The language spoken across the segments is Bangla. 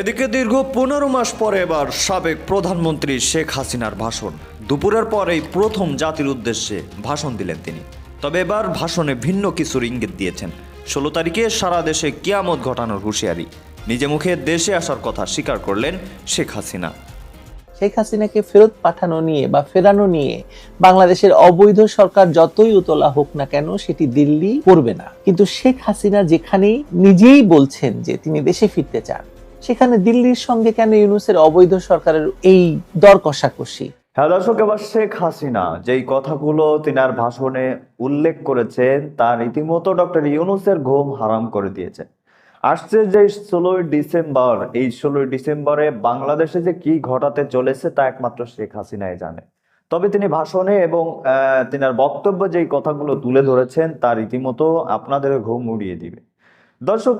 এদিকে দীর্ঘ পনেরো মাস পরে এবার সাবেক প্রধানমন্ত্রী শেখ হাসিনার ভাষণ। দুপুরের পরেই প্রথম জাতির উদ্দেশ্যে ভাষণ দিলেন তিনি। তবে এবার ভাষণে ভিন্ন কিছুর ইঙ্গিত দিয়েছেন। ষোলো তারিখে সারা দেশে কিয়ামত ঘটানোর হুঁশিয়ারি। নিজে মুখে দেশে আসার কথা স্বীকার করলেন শেখ হাসিনা। শেখ হাসিনাকে ফেরত পাঠানো নিয়ে বা ফেরানো নিয়ে বাংলাদেশের অবৈধ সরকার যতই উতলা হোক না কেন সেটি দিল্লি করবে না। কিন্তু শেখ হাসিনা যেখানেই নিজেই বলছেন যে তিনি দেশে ফিরতে চান সেখানে দিল্লির সঙ্গে কেন ইউনুসের অবৈধ সরকারের এই দর কষাকষি? হ্যাঁ দর্শক এবার শেখ হাসিনা যেই কথাগুলো তিনার ভাষণে উল্লেখ করেছেন তার রীতিমতো ডক্টর ইউনুসের ঘুম হারাম করে দিয়েছে। আসছে যে ষোলোই ডিসেম্বর এই ষোলোই ডিসেম্বরে বাংলাদেশে যে কি ঘটাতে চলেছে তা একমাত্র শেখ হাসিনাই জানে। তবে তিনি ভাষণে এবং আহ, তিনার বক্তব্য যেই কথাগুলো তুলে ধরেছেন তা রীতিমতো আপনাদের ঘুম উড়িয়ে দিবে। দর্শক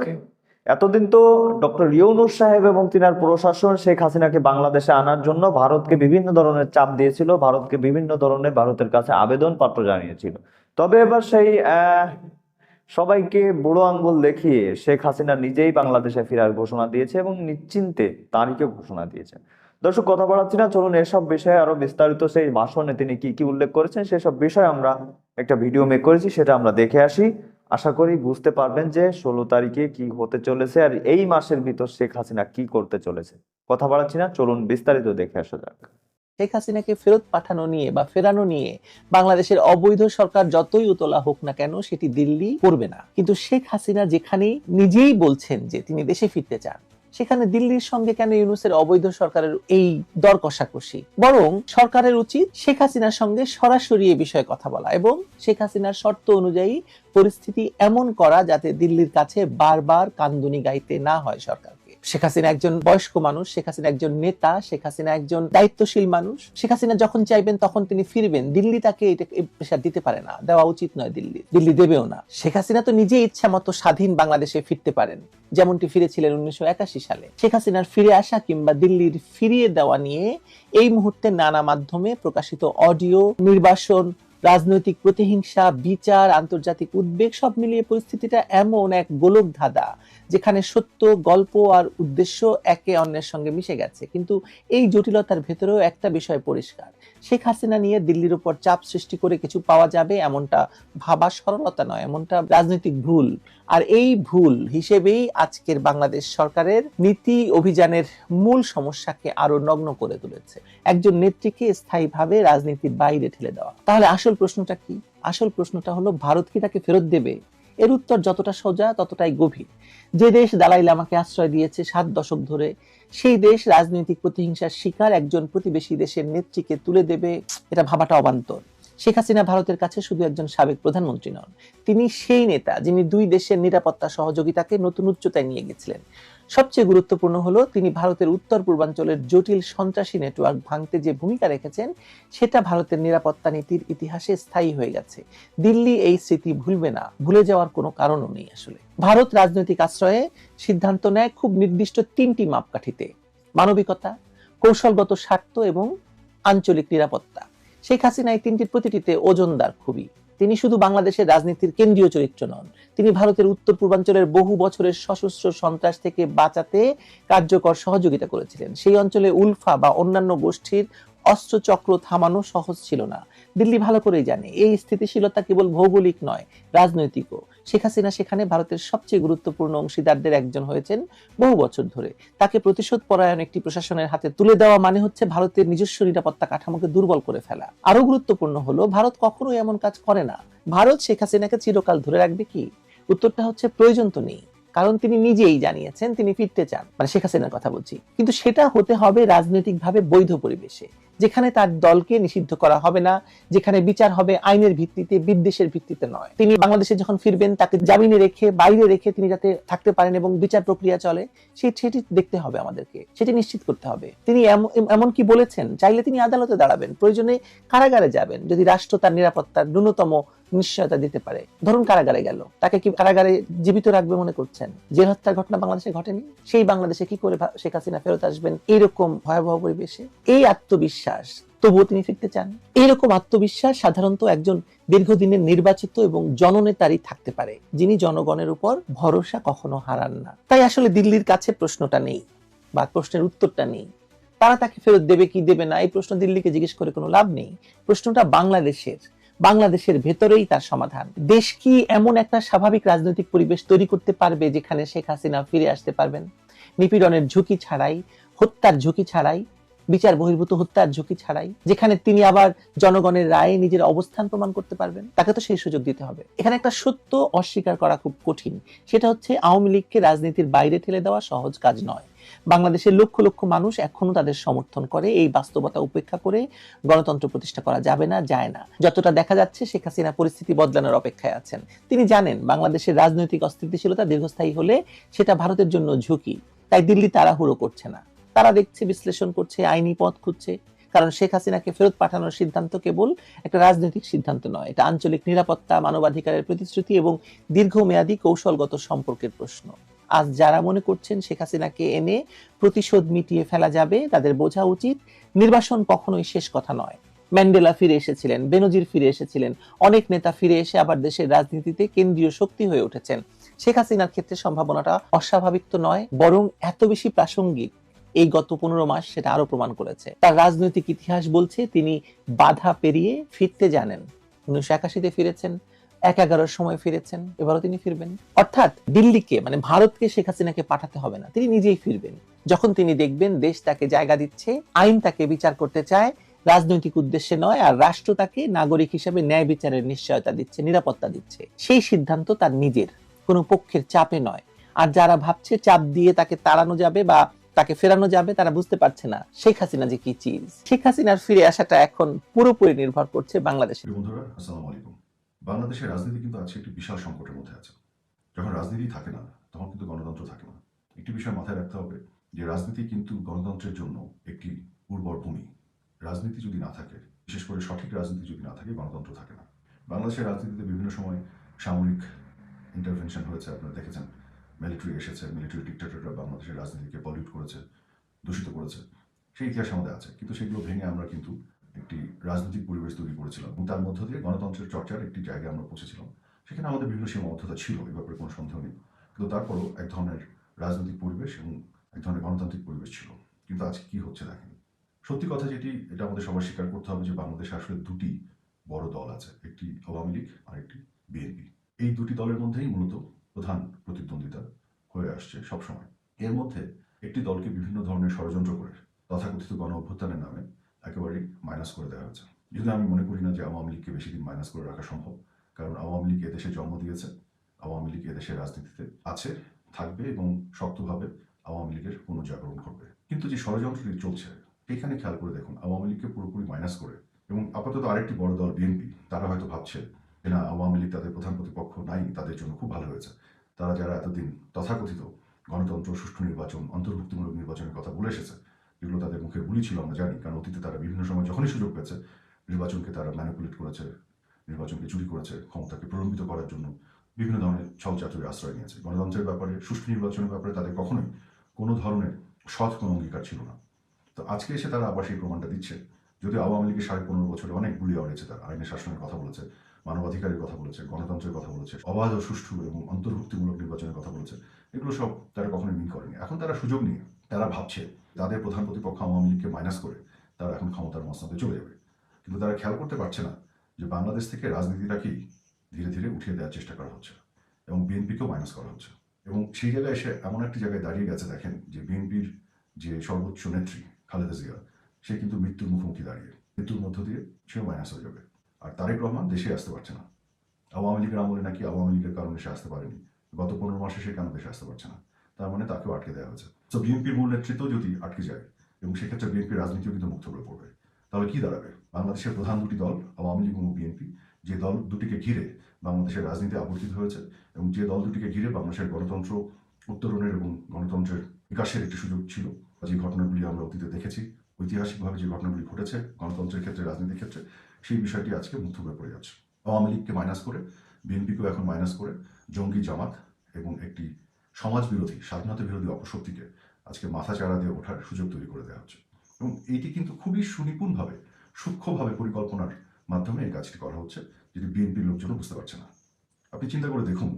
এতদিন তো ডক্টর ইউনুস সাহেব এবং তিনার প্রশাসন শেখ হাসিনাকে বাংলাদেশে আনার জন্য ভারতকে বিভিন্ন ধরনের চাপ দিয়েছিল, ভারতকে বিভিন্ন ধরনের ভারতের কাছে আবেদন পত্র জানিয়েছিল। তবে এবার সেই সবাইকে বুড়ো আঙ্গুল দেখিয়ে শেখ হাসিনা নিজেই বাংলাদেশে ফেরার ঘোষণা দিয়েছে এবং নিশ্চিন্তে তারিখে ঘোষণা দিয়েছে। দর্শক, কথা বাড়াচ্ছি না, চলুন এসব বিষয়ে আরও বিস্তারিত সেই ভাষণে তিনি কি কি উল্লেখ করেছেন, সেসব বিষয়ে আমরা একটা ভিডিও মেক করেছি, সেটা আমরা দেখে আসি। আশা করি বুঝতে পারবেন যে ষোলো তারিখে কি হতে চলেছে আর এই মাসের ভিতর শেখ হাসিনা কি করতে চলেছে। কথা বাড়াচ্ছি না, চলুন বিস্তারিত দেখে আসা যাক। শেখ হাসিনাকে ফেরত পাঠানো নিয়ে বা ফেরানো নিয়ে বাংলাদেশের অবৈধ সরকার যতই উতলা হোক না কেন সেটি দিল্লি করবে না। কিন্তু শেখ হাসিনা যেখানে নিজেই বলছেন যে তিনি দেশে ফিরতে চান সেখানে দিল্লির সঙ্গে কেন ইউনুসের অবৈধ সরকারের এই দর কষাকষি? বরং সরকারের উচিত শেখ হাসিনার সঙ্গে সরাসরি এ বিষয়ে কথা বলা এবং শেখ হাসিনার শর্ত অনুযায়ী পরিস্থিতি এমন করা যাতে দিল্লির কাছে বারবার কান্দুনি গাইতে না হয় সরকারকে শেখ হাসিনা একজন বয়স্ক মানুষ, শেখ হাসিনা একজন নেতা, শেখ হাসিনা একজন দায়িত্বশীল মানুষ। শেখ হাসিনা যখন চাইবেন তখন তিনি ফিরবেন। দিল্লি তাকে এটা দিতে পারে না, দেওয়া উচিত নয় দিল্লি। দিল্লি দেবেও না। শেখ হাসিনা তো নিজে ইচ্ছা মতো স্বাধীন বাংলাদেশে ফিরতে পারেন, যেমনটি ফিরেছিলেন উনিশশো একাশি সালে। শেখ হাসিনার ফিরে আসা কিংবা দিল্লির ফিরিয়ে দেওয়া নিয়ে এই মুহূর্তে নানা মাধ্যমে প্রকাশিত অডিও, নির্বাসন রাজনৈতিক প্রতিহিংসা, বিচার, আন্তর্জাতিক উদ্বেগ, সব মিলিয়ে পরিস্থিতিটা এমন এক গোলক ধাঁধা যেখানে সত্য, গল্প আর উদ্দেশ্য একে অন্যের সঙ্গে মিশে গেছে। কিন্তু এই জটিলতার ভেতরেও একটা বিষয় পরিষ্কার। শেখ হাসিনা নিয়ে দিল্লির উপর চাপ সৃষ্টি করে কিছু পাওয়া যাবে এমনটা ভাবা সরলতা নয়, এমনটা রাজনৈতিক ভুল। আর এই ভুল হিসেবেই আজকের বাংলাদেশ সরকারের নীতি অভিযানের মূল সমস্যাকে আরও নগ্ন করে তুলেছে। একজন নেত্রীকে স্থায়ীভাবে রাজনীতির বাইরে ঠেলে দেওয়া। তাহলে আসল প্রশ্নটা কি? আসল প্রশ্নটা হলো, ভারত কি তাকে ফেরত দেবে? এর উত্তর যতটা সোজা, ততটাই গভীর। যে দেশ দালাই লামাকে আশ্রয় দিয়েছে সাত দশক ধরে, সেই দেশ রাজনৈতিক প্রতিহিংসার শিকার একজন প্রতিবেশী দেশের নেত্রীকে তুলে দেবে, এটা ভাবাটা অবান্তর। শেখ হাসিনা ভারতের কাছে শুধু একজন সাবেক প্রধানমন্ত্রী নন, তিনি সেই নেতা যিনি দুই দেশের নিরাপত্তা সহযোগিতাকে নতুন উচ্চতায় নিয়ে গেছিলেন। সবচেয়ে গুরুত্বপূর্ণ হলো তিনি ভারতের উত্তর পূর্বাঞ্চলের জটিল সন্ত্রাসী নেটওয়ার্ক ভাঙতে যে ভূমিকা রেখেছেন, সেটা ভারতের নিরাপত্তা নীতির ইতিহাসে স্থায়ী হয়ে গেছে। দিল্লি এই স্মৃতি ভুলবে না, ভুলে যাওয়ার কোনো কারণও নেই আসলে। ভারত রাজনৈতিক আশ্রয়ে সিদ্ধান্ত নেয় খুব নির্দিষ্ট তিনটি মাপকাঠিতে, মানবিকতা, কৌশলগত স্বার্থ এবং আঞ্চলিক নিরাপত্তা। শেখ হাসিনা এই তিনটির প্রতিটিতে ওজনদার খুবই। তিনি শুধু বাংলাদেশের রাজনীতির কেন্দ্রীয় চরিত্র নন, তিনি ভারতের উত্তর পূর্বাঞ্চলের বহু বছরের সশস্ত্র সন্ত্রাস থেকে বাঁচাতে কার্যকর সহযোগিতা করেছিলেন। সেই অঞ্চলে উলফা বা অন্যান্য গোষ্ঠীর অস্ত্রচক্র থামানো সহজ ছিল না। দিল্লি ভালো করেই জানে, এই স্থিতিশীলতা কেবল ভৌগোলিক নয়, রাজনৈতিকও। শেখ হাসিনা সেখানে ভারতের সবচেয়ে গুরুত্বপূর্ণ অংশীদারদের একজন হয়েছেন বহু বছর ধরে। তাকে প্রতিশোধ পরায়ণ একটি প্রশাসনের হাতে তুলে দেওয়া মানে হচ্ছে ভারতের নিজস্ব নিরাপত্তা কাঠামোকে দুর্বল করে ফেলা। আরও গুরুত্বপূর্ণ হলো, ভারত কখনোই এমন কাজ করে না। ভারত শেখ হাসিনাকে চিরকাল ধরে রাখবে কি? উত্তরটা হচ্ছে প্রয়োজন তো নেই। কারণ তিনি নিজেই জানিয়েছেন তিনি ফিরতে চান। মানে শেখ হাসিনার কথা বলছি। কিন্তু সেটা হতে হবে রাজনৈতিকভাবে বৈধ পরিবেশে। যেখানে তার দলকে নিষিদ্ধ করা হবে না, যেখানে বিচার হবে আইনের ভিত্তিতে, বিদ্বেষের ভিত্তিতে নয়। তিনি বাংলাদেশে যখন ফিরবেন, তাকে জামিনে রেখে, বাইরে রেখে তিনি যাতে থাকতে পারেন এবং বিচার প্রক্রিয়া চলে সেই সেটি দেখতে হবে আমাদেরকে, সেটি নিশ্চিত করতে হবে। তিনি এমন কি বলেছেন, চাইলে তিনি আদালতে দাঁড়াবেন, প্রয়োজনে কারাগারে যাবেন, যদি রাষ্ট্র তার নিরাপত্তার ন্যূনতম নিশ্চয়তা দিতে পারে। ধরুন কারাগারে গেল, তাকে কি কারাগারে জীবিত রাখবে মনে করছেন? যে হত্যার ঘটনা বাংলাদেশে ঘটেনি? সেই বাংলাদেশে কি করে শেখ হাসিনা ফেরত আসবেন? এইরকম ভয়াবহ পরিবেশে? এই আত্মবিশ্বাস তবুও তিনি ফিরতে চান। এইরকম আত্মবিশ্বাস সাধারণত একজন দীর্ঘদিনের নির্বাচিত এবং জননেতারই থাকতে পারে, যিনি জনগণের উপর ভরসা কখনো হারান না। তাই আসলে দিল্লির কাছে প্রশ্নটা নেই বা প্রশ্নের উত্তরটা নেই। তারা তাকে ফেরত দেবে কি দেবে না, এই প্রশ্ন দিল্লিকে জিজ্ঞেস করে কোনো লাভ নেই। প্রশ্নটা বাংলাদেশের বাংলাদেশের ভেতরেই তার সমাধান। দেশ কি এমন একটা স্বাভাবিক রাজনৈতিক পরিবেশ তৈরি করতে পারবে যেখানে শেখ হাসিনা ফিরে আসতে পারবেন? নিপীড়নের ঝুঁকি ছাড়াই, হত্যার ঝুঁকি ছাড়াই বিচার বহির্ভূত হত্যার ঝুঁকি ছাড়াই, যেখানে তিনি আবার জনগণের রায়ে নিজের অবস্থান প্রমাণ করতে পারবেন, তাকে তো সেই সুযোগ দিতে হবে। এখানে একটা সত্য অস্বীকার করা খুব কঠিন। সেটা হচ্ছে আওয়ামী লীগকে রাজনীতির বাইরে ঠেলে দেওয়া সহজ কাজ নয়। বাংলাদেশের লক্ষ লক্ষ মানুষ এখনও তাদের সমর্থন করে, এই বাস্তবতা উপেক্ষা করে গণতন্ত্র প্রতিষ্ঠা করা যাবে না, যায় না। যতটা দেখা যাচ্ছে, শেখ হাসিনা পরিস্থিতি বদলানোর অপেক্ষায় আছেন। তিনি জানেন, বাংলাদেশের রাজনৈতিক অস্থিতিশীলতা দীর্ঘস্থায়ী হলে সেটা ভারতের জন্য ঝুঁকি, তাই দিল্লি তাড়াহুড়ো করছে না। তারা দেখছে, বিশ্লেষণ করছে, আইনি পথ খুঁজছে। কারণ শেখ হাসিনাকে ফেরত পাঠানোর সিদ্ধান্ত কেবল একটা রাজনৈতিক সিদ্ধান্ত নয়। এটা আঞ্চলিক নিরাপত্তা, মানবাধিকারের প্রতিশ্রুতি এবং দীর্ঘমেয়াদী কৌশলগত সম্পর্কের প্রশ্ন। আজ যারা মনে করছেন শেখ হাসিনাকে এনে প্রতিশোধ মিটিয়ে ফেলা যাবে, তাদের বোঝা উচিত নির্বাসন কখনোই শেষ কথা নয়। ম্যান্ডেলা ফিরে এসেছিলেন, বেনজির ফিরে এসেছিলেন। অনেক নেতা ফিরে এসে আবার দেশের রাজনীতিতে কেন্দ্রীয় শক্তি হয়ে উঠেছেন। শেখ হাসিনার ক্ষেত্রে সম্ভাবনাটা অস্বাভাবিক তো নয়, বরং এত বেশি প্রাসঙ্গিক। এই গত পনেরো মাস সেটা আরও প্রমাণ করেছে। তার রাজনৈতিক ইতিহাস বলছে তিনি বাধা পেরিয়ে ফিরতে জানেন। উনিশশো একাশিতে ফিরেছেন, এক এগারোর সময় ফিরেছেন, এবারও তিনি ফিরবেন। অর্থাৎ দিল্লিকে মানে ভারতকে শেখ হাসিনাকে পাঠাতে হবে না, তিনি নিজেই ফিরবেন। যখন তিনি দেখবেন দেশ তাকে জায়গা দিচ্ছে, আইন তাকে বিচার করতে চায়, রাজনৈতিক উদ্দেশ্যে নয়, আর রাষ্ট্র তাকে নাগরিক হিসেবে ন্যায় বিচারের নিশ্চয়তা দিচ্ছে, নিরাপত্তা দিচ্ছে। সেই সিদ্ধান্ত তার নিজের, কোনো পক্ষের চাপে নয়। আর যারা ভাবছে চাপ দিয়ে তাকে তাড়ানো যাবে বা তাকে ফেরানো যাবে, তারা বুঝতে পারছে না শেখ হাসিনা যে কি চিজ। শেখ হাসিনার ফিরে আসাটা এখন পুরোপুরি নির্ভর করছে বাংলাদেশের বাংলাদেশের রাজনীতি কিন্তু আজকে একটি বিশাল সংকটের মধ্যে আছে। যখন রাজনীতি থাকে না, তখন কিন্তু গণতন্ত্র থাকে না। একটি বিষয় মাথায় রাখতে হবে যে রাজনীতি কিন্তু গণতন্ত্রের জন্য একটি উর্বর ভূমি। রাজনীতি যদি না থাকে, বিশেষ করে সঠিক রাজনীতি যদি না থাকে, গণতন্ত্র থাকে না। বাংলাদেশের রাজনীতিতে বিভিন্ন সময় সামরিক ইন্টারভেনশন হয়েছে, আপনারা দেখেছেন। মিলিটারি এসেছে মিলিটারি ডিক্টেটররা বাংলাদেশের রাজনীতিকে পলিউট করেছে, দূষিত করেছে, সেই ইতিহাস আমাদের আছে। কিন্তু সেগুলো ভেঙে আমরা কিন্তু একটি রাজনৈতিক পরিবেশ তৈরি করেছিলাম এবং তার মধ্য দিয়ে গণতন্ত্রের চর্চার একটি জায়গায় আমরা পৌঁছেছিলাম। সেখানে আমাদের বিভিন্ন সীমাবদ্ধতা ছিল, এ ব্যাপারে কোনো সন্দেহ নেই। কিন্তু তারপরও এক ধরনের রাজনৈতিক পরিবেশ এবং এক ধরনের গণতান্ত্রিক পরিবেশ ছিল। কিন্তু আজকে কি হচ্ছে দেখেন? সত্যি কথা যেটি, এটা আমাদের সবাই স্বীকার করতে হবে যে বাংলাদেশে আসলে দুটি বড় দল আছে, একটি আওয়ামী লীগ আর একটি বিএনপি। এই দুটি দলের মধ্যেই মূলত প্রধান প্রতিদ্বন্দ্বিতা হয়ে আসছে সবসময়। এর মধ্যে একটি দলকে বিভিন্ন ধরনের ষড়যন্ত্র করে তথাকথিত গণ অভ্যুত্থানের নামে একেবারেই মাইনাস করে দেওয়া হয়েছে। যদি আমি মনে করি না যে আওয়ামী লীগকে বেশি দিন মাইনাস করে রাখা সম্ভব, কারণ আওয়ামী লীগ এদেশে জন্ম দিয়েছে, আওয়ামী লীগ এদেশের রাজনীতিতে আছে, থাকবে এবং শক্তভাবে আওয়ামী লীগের পুনর্জাগরণ ঘটবে। কিন্তু যে ষড়যন্ত্রটি চলছে, এখানে খেয়াল করে দেখুন, আওয়ামী লীগকে পুরোপুরি মাইনাস করে এবং আপাতত আরেকটি বড় দল বিএনপি, তারা হয়তো ভাবছে যে আওয়ামী লীগ তাদের প্রধান প্রতিপক্ষ নাই, তাদের জন্য খুব ভালো হয়েছে। তারা যারা এতদিন তথাকথিত গণতন্ত্র, সুষ্ঠু নির্বাচন, অন্তর্ভুক্তিমূলক নির্বাচনের কথা বলে এসেছে, যেগুলো তাদের মুখে বুলি ছিল, আমরা জানি, কারণ অতীতে তারা বিভিন্ন সময় যখনই সুযোগ পেয়েছে, নির্বাচনকে তারা ম্যানিপুলেট করেছে, নির্বাচনকে চুরি করেছে, ক্ষমতাকে প্রলম্বিত করার জন্য বিভিন্ন ধরনের ছলচাতুরি আশ্রয় নিয়েছে। গণতন্ত্রের ব্যাপারে, সুষ্ঠু নির্বাচনের ব্যাপারে তাদের কখনোই কোনো ধরনের সৎ কোনো অঙ্গীকার ছিল না। তো আজকে এসে তারা আবার সেই প্রমাণটা দিচ্ছে, যদিও আওয়ামী লীগের সাড়ে পনেরো বছরে অনেক গুলি অড়েছে তারা, আইনের শাসনের কথা বলেছে মানবাধিকারের কথা বলেছে, গণতন্ত্রের কথা বলেছে, অবাধ ও সুষ্ঠু এবং অন্তর্ভুক্তিমূলক নির্বাচনের কথা বলেছে। এগুলো সব তারা কখনোই মিন করেনি। এখন তারা সুযোগ নিয়ে, তারা ভাবছে তাদের প্রধান প্রতিপক্ষ আওয়ামী লীগকে মাইনাস করে, তারা এখন ক্ষমতার মসনাদে চলে যাবে। কিন্তু তারা খেয়াল করতে পারছে না যে বাংলাদেশ থেকে রাজনীতিটাকেই ধীরে ধীরে উঠিয়ে দেওয়ার চেষ্টা করা হচ্ছে এবং বিএনপিকেও মাইনাস করা হচ্ছে। এবং সেই জায়গায় এসে এমন একটি জায়গায় দাঁড়িয়ে গেছে, দেখেন, যে বিএনপির যে সর্বোচ্চ নেত্রী খালেদা জিয়া, সে কিন্তু মৃত্যুর মুখোমুখি দাঁড়িয়ে। মৃত্যুর মধ্য দিয়ে সেও মাইনাস হয়ে যাবে। আর তারেক রহমান দেশে আসতে পারছে না। আওয়ামী লীগের আমলে নাকি আওয়ামী লীগের কারণে সে আসতে পারেনি। গত পনেরো মাসে সে কেন দেশে আসতে পারছে না? তার মানে তাকেও আটকে দেওয়া হয়েছে। তো বিএনপির মূল নেতৃত্ব যদি আটকে যায়, এবং সেক্ষেত্রে বিএনপির রাজনীতিও কিন্তু মুক্ত হয়ে পড়বে। তাহলে কি দাঁড়াবে? বাংলাদেশের প্রধান দুটি দল, আওয়ামী লীগ এবং বিএনপি, যে দল দুটিকে ঘিরে বাংলাদেশের রাজনীতি আবর্তিত হয়েছে, এবং যে দল দুটিকে ঘিরে বাংলাদেশের গণতন্ত্র উত্তরণের এবং গণতন্ত্রের বিকাশের একটি সুযোগ ছিল যে ঘটনাগুলি আমরা অতীতে দেখেছি, ঐতিহাসিকভাবে যে ঘটনাগুলি ঘটেছে, গণতন্ত্রের ক্ষেত্রে, রাজনীতির ক্ষেত্রে সেই বিষয়টি আজকে হয়ে পড়ে যাচ্ছে। আওয়ামী লীগকে মাইনাস করে, বিএনপিকেও এখন মাইনাস করে, জঙ্গি জামাত এবং একটি সমাজ বিরোধী স্বাধীনতা বিরোধী অপশক্তিকে আজকে মাথা চাড়া দিয়ে ওঠার সুযোগ তৈরি করে দেওয়া হচ্ছে। এবং এইটি কিন্তু খুবই সুনিপুণভাবে, সূক্ষ্মভাবে পরিকল্পনার মাধ্যমে এই কাজটি করা হচ্ছে, যেটি বিএনপির লোকজনও বুঝতে পারছে না। আপনি চিন্তা করে দেখুন,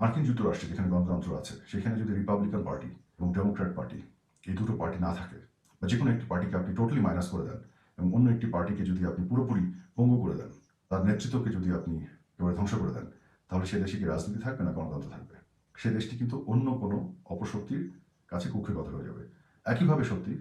মার্কিন যুক্তরাষ্ট্রে যেখানে গণতন্ত্র আছে, সেখানে যদি রিপাবলিকান পার্টি এবং ডেমোক্র্যাট পার্টি এই দুটো পার্টি না থাকে, বা যে কোনো একটি পার্টিকে আপনি টোটালি মাইনাস করে দেন এবং অন্য একটি পার্টিকে যদি আপনি পুরোপুরি পঙ্গু করে দেন, তার নেতৃত্বকে যদি আপনি একেবারে ধ্বংস করে দেন, তাহলে সে দেশে কি রাজনীতি থাকবে না গণতন্ত্র থাকবে? সে দেশটি কিন্তু অন্য কোনো অপশক্তির কাছে কুক্ষিগত হয়ে যাবে। একইভাবে সত্যি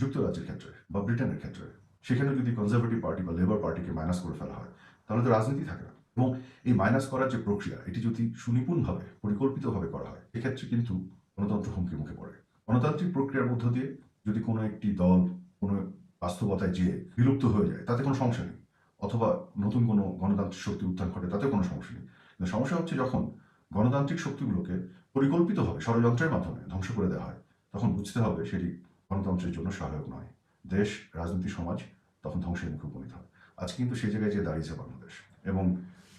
যুক্তরাজ্যের ক্ষেত্রে বা ব্রিটেনের ক্ষেত্রে, সেখানে যদি কনজারভেটিভ পার্টি বা লেবার পার্টিকে মাইনাস করে ফেলা হয়, তাহলে তো রাজনীতি থাকে না। এবং এই মাইনাস করার যে প্রক্রিয়া, এটি যদি সুনিপুণভাবে, পরিকল্পিতভাবে করা হয়, এক্ষেত্রে কিন্তু গণতন্ত্র হুমকির মুখে পড়ে। গণতান্ত্রিক প্রক্রিয়ার মধ্য দিয়ে যদি কোনো একটি দল, কোনো বাস্তবতায় যে বিলুপ্ত হয়ে যায়, তাতে কোনো সমস্যা নেই। অথবা নতুন কোনো গণতান্ত্রিক শক্তি উত্থান ঘটে তাতে কোনো সমস্যা নেই। কিন্তু সমস্যা হচ্ছে যখন গণতান্ত্রিক শক্তিগুলোকে পরিকল্পিতভাবে ষড়যন্ত্রের মাধ্যমে ধ্বংস করে দেওয়া হয়, তখন বুঝতে হবে সেটি গণতন্ত্রের জন্য সহায়ক নয়। দেশ, রাজনীতি, সমাজ তখন ধ্বংসের মুখে উপনীত হয় আজকে কিন্তু সেই জায়গায় যে দাঁড়িয়েছে বাংলাদেশ এবং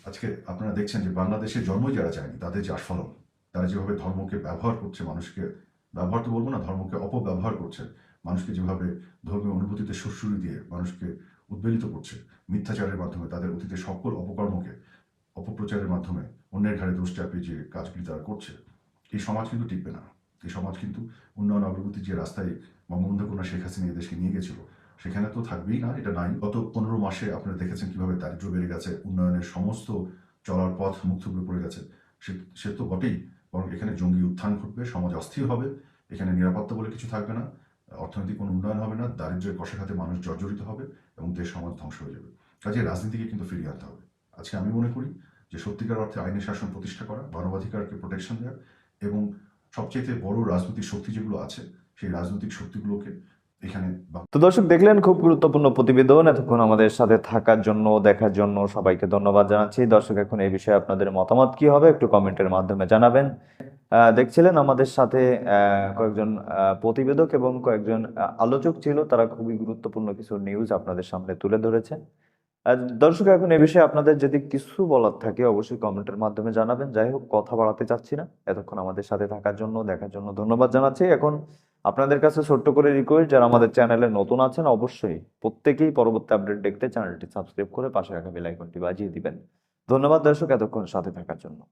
আজকে আপনারা দেখছেন যে বাংলাদেশে জন্ম যারা চায়নি, তাদের যে আস্ফলন, তারা যেভাবে ধর্মকে ব্যবহার করছে, মানুষকে ব্যবহার তো বলব না, ধর্মকে অপব্যবহার করছে মানুষকে যেভাবে ধর্মীয় অনুভূতিতে সুরসুরি দিয়ে মানুষকে উদ্বেলিত করছে, মিথ্যাচারের মাধ্যমে, তাদের অতীতে সকল অপকর্মকে অপপ্রচারের মাধ্যমে অন্যের ঘাড়ে দোষ চাপিয়ে যে কাজগুলি তারা করছে, এই সমাজ কিন্তু টিকবে না। এই সমাজ কিন্তু উন্নয়ন অগ্রগতির যে রাস্তায় বঙ্গবন্ধু কন্যা শেখ হাসিনা এই দেশকে নিয়ে গেছিল, সেখানে তো থাকবেই না, এটা নাই। গত পনেরো মাসে আপনারা দেখেছেন কীভাবে দারিদ্র বেড়ে গেছে, উন্নয়নের সমস্ত চলার পথ মুক্ত করে পড়ে গেছে। সে সে তো বটেই, বরং এখানে জঙ্গি উত্থান ঘটবে, সমাজ অস্থির হবে, এখানে নিরাপত্তা বলে কিছু থাকবে না। অর্থনৈতিক কোনো উন্নয়ন হবে না, দারিদ্র্যের কষাঘাতে মানুষ জর্জরিত হবে এবং দেশ সমাজ ধ্বংস হয়ে যাবে। কাজে রাজনীতিকে কিন্তু ফিরিয়ে আনতে হবে। আজকে আমি মনে করি যে সত্যিকার অর্থে আইনের শাসন প্রতিষ্ঠা করা, মানবাধিকারকে প্রোটেকশন দেওয়া এবং সবচেয়ে বড় রাজনৈতিক শক্তি যেগুলো আছে, সেই রাজনৈতিক শক্তিগুলোকে এখানে তো দর্শক, দেখলেন খুব গুরুত্বপূর্ণ প্রতিবেদন। এতক্ষণ আমাদের সাথে থাকার জন্য, দেখার জন্য সবাইকে ধন্যবাদ জানাচ্ছি। দর্শক, এখন এই বিষয়ে আপনাদের মতামত কি হবে, একটু কমেন্টের মাধ্যমে জানাবেন। দেখছিলেন আমাদের সাথে কয়েকজন প্রতিবেদক এবং কয়েকজন আলোচক ছিল। তারা খুবই গুরুত্বপূর্ণ কিছু নিউজ আপনাদের সামনে তুলে ধরেছে দর্শক, এখন এ বিষয়ে আপনাদের যদি কিছু বলার থাকে, অবশ্যই কমেন্টের মাধ্যমে জানাবেন। যাই হোক, কথা বাড়াতে চাচ্ছি না। এতক্ষণ আমাদের সাথে থাকার জন্য, দেখার জন্য ধন্যবাদ জানাচ্ছি। এখন আপনাদের কাছে ছোট্ট করে রিকোয়েস্ট যারা আমাদের চ্যানেলে নতুন আছেন, অবশ্যই প্রত্যেকেই পরবর্তী আপডেট দেখতে চ্যানেলটি সাবস্ক্রাইব করে পাশে রাখা বেল আইকনটি বাজিয়ে দিবেন। ধন্যবাদ দর্শক, এতক্ষণ সাথে থাকার জন্য।